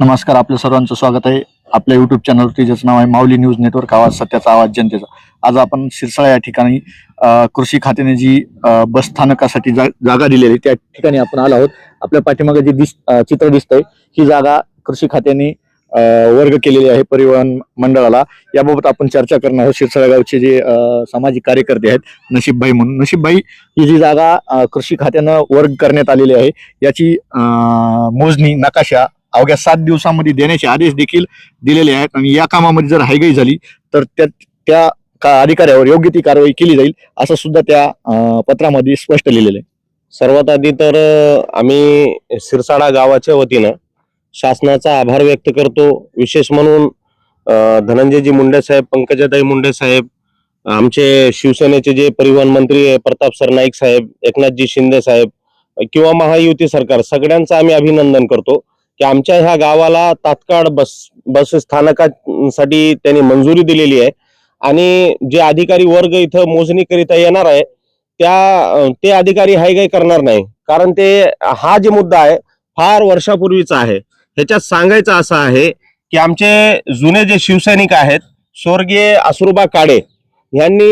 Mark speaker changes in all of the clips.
Speaker 1: नमस्कार आपल्या सर्वांचं स्वागत आहे. आपल्या युट्यूब चॅनलवरती ज्याचं नाव आहे माऊली न्यूज नेटवर्क आवाज सत्याचा आवाज जनतेचा. आज आपण शिरसाळा या ठिकाणी कृषी खात्याने जी बस स्थानकासाठी जा, जागा दिलेली आहे, त्या ठिकाणी आपण आलो आहोत. आपल्या पाठीमागे जे दिस चित्र दिसतंय ही जागा कृषी खात्याने वर्ग केलेली आहे परिवहन मंडळाला. याबाबत आपण चर्चा करणार आहोत. शिरसाळा गावचे जे सामाजिक कार्यकर्ते आहेत नशीबभाई म्हणून. नशीबभाई ही जी जागा कृषी खात्यानं वर्ग करण्यात आलेली आहे याची मोजणी नकाशा अवघ्या सात दिवसामध्ये देण्याचे आदेश देखील दिलेले आहेत. आणि या कामामध्ये जर हायगाई झाली तर त्या त्या का अधिकाऱ्यावर योग्य ती कारवाई केली जाईल असं सुद्धा त्या पत्रामध्ये स्पष्ट लिहिलेलं आहे.
Speaker 2: सर्वात आधी तर आम्ही सिरसाडा गावाच्या वतीनं शासनाचा आभार व्यक्त करतो. विशेष म्हणून धनंजयजी मुंडे साहेब पंकजाताई मुंडे साहेब आमचे शिवसेनेचे जे परिवहन मंत्री आहे, प्रताप सरनाईक साहेब एकनाथजी शिंदे साहेब किंवा महायुती सरकार सगळ्यांचं आम्ही अभिनंदन करतो. की आमच्या ह्या गावाला तात्काळ बस बस स्थानकासाठी त्यांनी मंजुरी दिलेली आहे. आणि जे अधिकारी वर्ग इथं मोजणीकरिता येणार आहे त्या ते अधिकारी हाय काही करणार नाही. कारण ते हा जे मुद्दा आहे फार वर्षापूर्वीचा आहे. ह्याच्यात सांगायचं असं आहे की आमचे जुने जे शिवसैनिक आहेत स्वर्गीय असुरबा काडे यांनी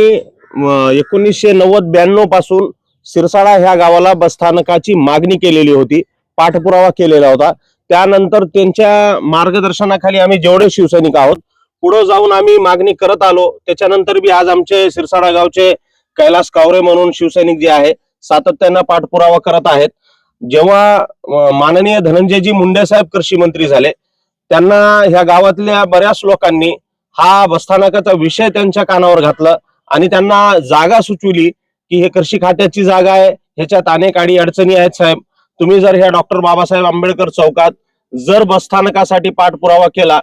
Speaker 2: एकोणीसशे नव्वद ब्याण्णवपासून सिरसाडा ह्या गावाला बसस्थानकाची मागणी केलेली होती पाठपुरावा केलेला होता. त्यानंतर त्यांच्या मार्गदर्शनाखाली आम्ही जेवढे शिवसैनिक आहोत पुढे जाऊन आम्ही मागणी करत आलो. त्याच्यानंतर बी आज आमचे सिरसाडा गावचे कैलास कावरे म्हणून शिवसैनिक जे आहे सातत्यानं पाठपुरावा करत आहेत. जेव्हा माननीय धनंजयजी मुंडे साहेब कृषी मंत्री झाले त्यांना ह्या गावातल्या बऱ्याच लोकांनी हा बसस्थानकाचा विषय त्यांच्या कानावर घातला आणि त्यांना जागा सुचवली की हे कृषी खात्याची जागा आहे ह्याच्यात अनेक अडी अडचणी आहेत साहेब. तुम्ही जर ह्या डॉक्टर बाबासाहेब आंबेडकर चौकात जर बसस्थानकासाठी पाठपुरावा केला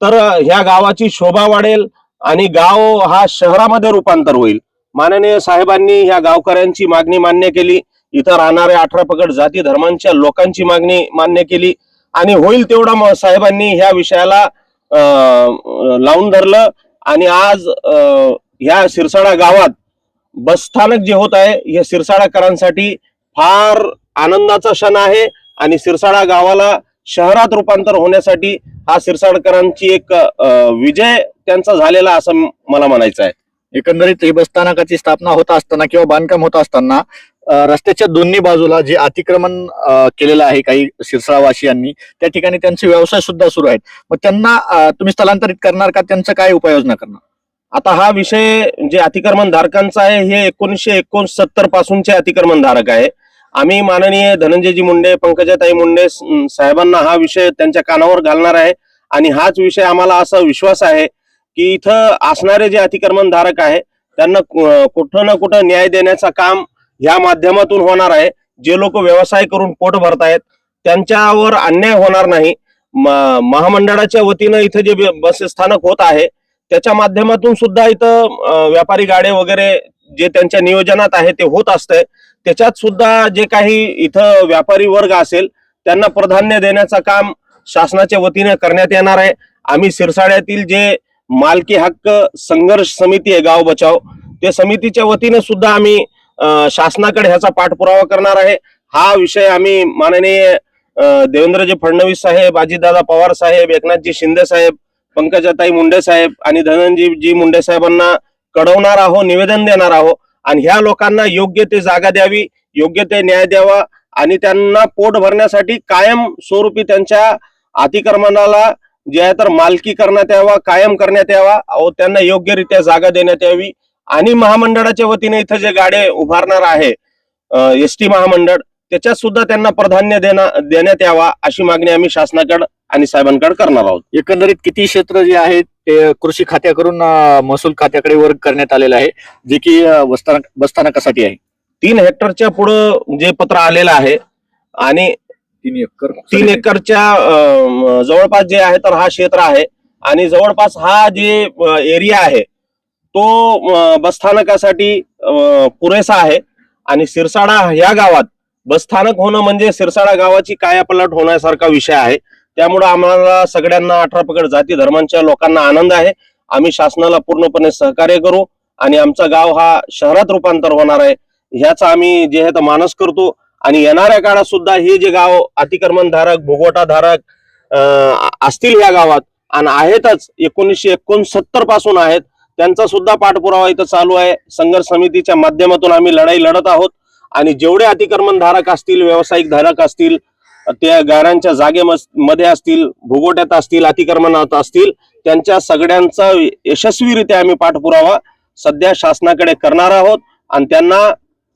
Speaker 2: तर ह्या गावाची शोभा वाढेल आणि गाव हा शहरामध्ये रूपांतर होईल. माननीय साहेबांनी ह्या गावकऱ्यांची मागणी मान्य केली. इथं राहणाऱ्या अठरा पकड जाती धर्मांच्या लोकांची मागणी मान्य केली. आणि होईल तेवढा साहेबांनी ह्या विषयाला लावून धरलं. आणि आज ह्या सिरसाडा गावात बसस्थानक जे होत आहे हे सिरसाडाकरांसाठी फार आनंदाचा क्षण आहे आणि सिरसाडा गावाला शहरात रूपांतर होण्यासाठी हा सिरसाडकरांची एक विजय त्यांचा झालेला असं मला म्हणायचं आहे.
Speaker 1: एकंदरीत ही बस स्थानकाची स्थापना होत असताना किंवा बांधकाम होत असताना रस्त्याच्या दोन्ही बाजूला जे अतिक्रमण केलेलं आहे काही सिरसाळावासियांनी त्या ठिकाणी त्यांचे व्यवसाय सुद्धा सुरू आहेत. मग त्यांना तुम्ही स्थलांतरित करणार का? त्यांचं काय उपाययोजना करणार?
Speaker 2: आता हा विषय जे अतिक्रमण धारकांचा आहे हे एकोणीसशे एकोणसत्तर पासूनचे अतिक्रमण धारक आहे. आम्ही माननीय धनंजयजी मुंडे पंकजाताई मुंडे साहेबांना हा विषय त्यांच्या कानावर घालणार आहे. आणि हाच विषय आम्हाला असा विश्वास आहे की इथं असणारे जे अतिक्रमण धारक आहे त्यांना कुठं ना कुठं न्याय देण्याचं काम या माध्यमातून होणार आहे. जे लोक व्यवसाय करून पोट भरतायत त्यांच्यावर अन्याय होणार नाही. महामंडळाच्या वतीनं इथं जे बस स्थानक होत आहे त्याच्या माध्यमातून सुद्धा इथं व्यापारी गाडे वगैरे जे त्यांच्या नियोजनात आहे ते होत असतंय. त्याच्यात सुद्धा जे काही इथं व्यापारी वर्ग असेल त्यांना प्राधान्य देण्याचं काम शासनाच्या वतीने करण्यात येणार आहे. आम्ही सिरसाड्यातील जे मालकी हक्क संघर्ष समिती आहे गाव बचाव ते समितीच्या वतीने सुद्धा आम्ही शासनाकडे ह्याचा पाठपुरावा करणार आहे. हा विषय आम्ही माननीय देवेंद्रजी फडणवीस साहेब अजितदादा पवार साहेब एकनाथजी शिंदे साहेब पंकजाताई मुंडे साहेब आणि धनंजयजी मुंडे साहेबांना कळवणार आहो निवेदन देणार आहो आणि ह्या लोकांना योग्य ते जागा द्यावी योग्य ते न्याय द्यावा आणि त्यांना पोट भरण्यासाठी कायम स्वरूपी त्यांच्या अतिक्रमणाला जे आहे तर मालकी करण्यात यावा कायम करण्यात यावा अहो त्यांना योग्यरित्या जागा देण्यात यावी. आणि महामंडळाच्या वतीने इथं जे गाडे उभारणार आहे एस टी महामंडळ त्याच्यात सुद्धा त्यांना प्राधान्य देणार देण्यात यावा अशी मागणी आम्ही शासनाकडे आणि साहेबांकडे करणार आहोत.
Speaker 1: एकंदरीत किती क्षेत्र जे आहे ते कृषी खात्याकडून अं, महसूल खात्याकडे वर्ग करण्यात आलेलं आहे जे की अं, बसस्थानक बसस्थानकासाठी आहे.
Speaker 2: तीन हेक्टरच्या पुढं जे पत्र आलेलं आहे आणि
Speaker 1: तीन एकर.
Speaker 2: तीन एकरच्या अं, जवळपास जे आहे तर हा क्षेत्र आहे. आणि जवळपास हा जे एरिया आहे तो अं, बसस्थानकासाठी अं, पुरेसा आहे. आणि सिरसाडा या गावात बसस्थानक होणं म्हणजे सिरसाडा गावाची कायापलट होण्यासारखा विषय आहे. त्यामुळे आम्हाला सगळ्यांना अठरा पकड जाती धर्मांच्या लोकांना आनंद आहे. आम्ही शासनाला पूर्णपणे सहकार्य करू आणि आमचा गाव हा शहरात रूपांतर होणार आहे. ह्याचा आम्ही जे आहे तर मानस करतो आणि येणाऱ्या काळात सुद्धा हे जे गाव अतिक्रमण धारक भोगवटा धारक असतील या गावात आणि आहेतच एकोणीसशे एकोणसत्तरपासून आहेत. त्यांचा सुद्धा पाठपुरावा इथं चालू आहे. संघर्ष समितीच्या माध्यमातून आम्ही लढाई लढत आहोत. आणि जेवढे अतिक्रमण धारक असतील व्यावसायिक धारक असतील त्या गारांच्या जागेमध्ये असतील भोगोट्यात असतील अतिक्रमणात असतील त्यांच्या सगळ्यांचा यशस्वीरित्या आम्ही पाठपुरावा सध्या शासनाकडे करणार आहोत आणि त्यांना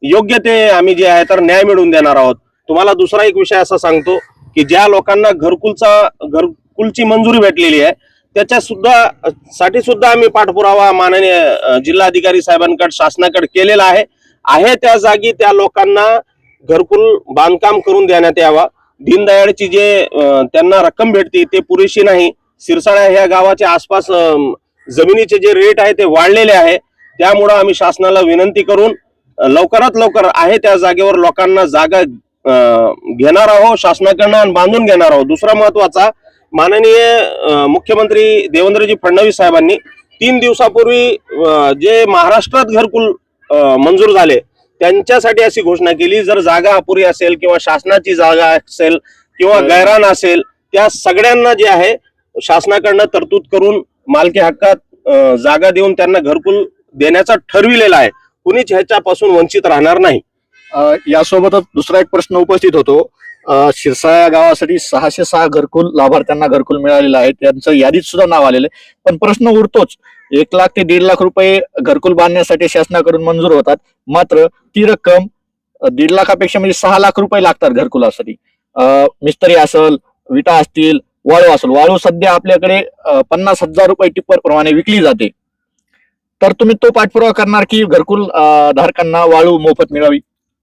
Speaker 2: योग्य ते आम्ही जे आहे तर न्याय मिळवून देणार आहोत. तुम्हाला दुसरा एक विषय असा सांगतो की ज्या लोकांना घरकुलचा घरकुलची मंजुरी भेटलेली आहे त्याच्या सुद्धा साठी सुद्धा आम्ही पाठपुरावा माननीय जिल्हाधिकारी साहेबांकडे शासनाकडे केलेला आहे. आहे त्या जागी त्या लोकांना घरकुल बांधकाम करून देण्यात यावा. दीनदयाळची जे त्यांना रक्कम भेटते ते पुरेशी नाही. सिरसाळा ह्या गावाच्या आसपास जमिनीचे जे रेट आहे ते वाढलेले आहे. त्यामुळं आम्ही शासनाला विनंती करून लवकरात लवकर आहे त्या जागेवर लोकांना जागा घेणार आहोत शासनाकडनं बांधून घेणार आहोत. दुसरा महत्त्वाचा माननीय मुख्यमंत्री देवेंद्रजी फडणवीस साहेबांनी तीन दिवसापूर्वी जे महाराष्ट्रात घरकुल मंजूर झाले त्यांच्यासाठी अशी घोषणा केली. जर जागा अपुरी असेल किंवा शासनाची जागा असेल किंवा गैरान असेल त्या सगळ्यांना जे आहे शासनाकडनं तरतूद करून मालकी हक्कात जागा देऊन त्यांना घरकुल देण्याचा ठरविलेला आहे. कुणीच ह्याच्यापासून वंचित राहणार नाही.
Speaker 1: यासोबतच दुसरा एक प्रश्न उपस्थित होतो. शिरसाळा या गावासाठी सहाशे सहा घरकुल लाभार्थ्यांना घरकुल मिळालेलं आहे. त्यांचं यादीत सुद्धा नाव आलेलं आहे. पण प्रश्न उरतोच. एक लाख ते दीड लाख रुपये घरकुल बांधण्यासाठी शासनाकडून मंजूर होतात. मात्र ती रक्कम दीड लाखापेक्षा म्हणजे सहा लाख रुपये लागतात घरकुलासाठी. मिस्त्री असेल विटा असतील वाळू असेल. वाळू सध्या आपल्याकडे पन्नास हजार रुपये टिप्पर प्रमाणे विकली जाते. तर तुम्ही तो पाठपुरावा करणार की घरकुल धारकांना वाळू मोफत मिळावी?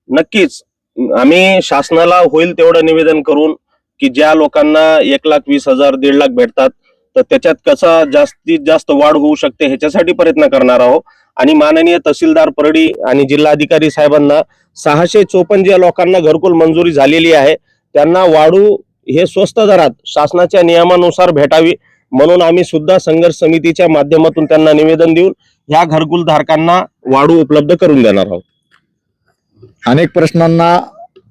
Speaker 2: नक्कीच. आम्ही शासनाला होईल तेवढं निवेदन करून की ज्या लोकांना एक लाख वीस हजार दीड लाख भेटतात तर त्याच्यात कसा जास्तीत जास्त वाढ होऊ शकते ह्याच्यासाठी प्रयत्न करणार आहोत. आणि माननीय तहसीलदार परडी आणि जिल्हाधिकारी साहेबांना सहाशे चोपन्न ज्या लोकांना घरकुल मंजुरी झालेली आहे त्यांना वाढू हे स्वस्त दरात शासनाच्या नियमानुसार भेटावी म्हणून आम्ही सुद्धा संघर्ष समितीच्या माध्यमातून त्यांना निवेदन देऊन ह्या घरकुल धारकांना वाढू उपलब्ध करून देणार आहोत.
Speaker 1: अनेक प्रश्नांना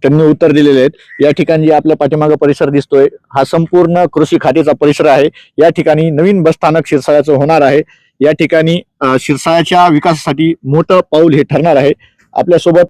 Speaker 1: त्यांनी उत्तर दिलेले आहेत. या ठिकाणी जे आपल्या पाठीमागे परिसर दिसतोय हा संपूर्ण कृषी खात्याचा परिसर आहे. या ठिकाणी नवीन बसस्थानक शिरसाळ्याचं होणार आहे. या ठिकाणी शिरसाळ्याच्या विकासासाठी मोठं पाऊल हे ठरणार आहे. आपल्यासोबत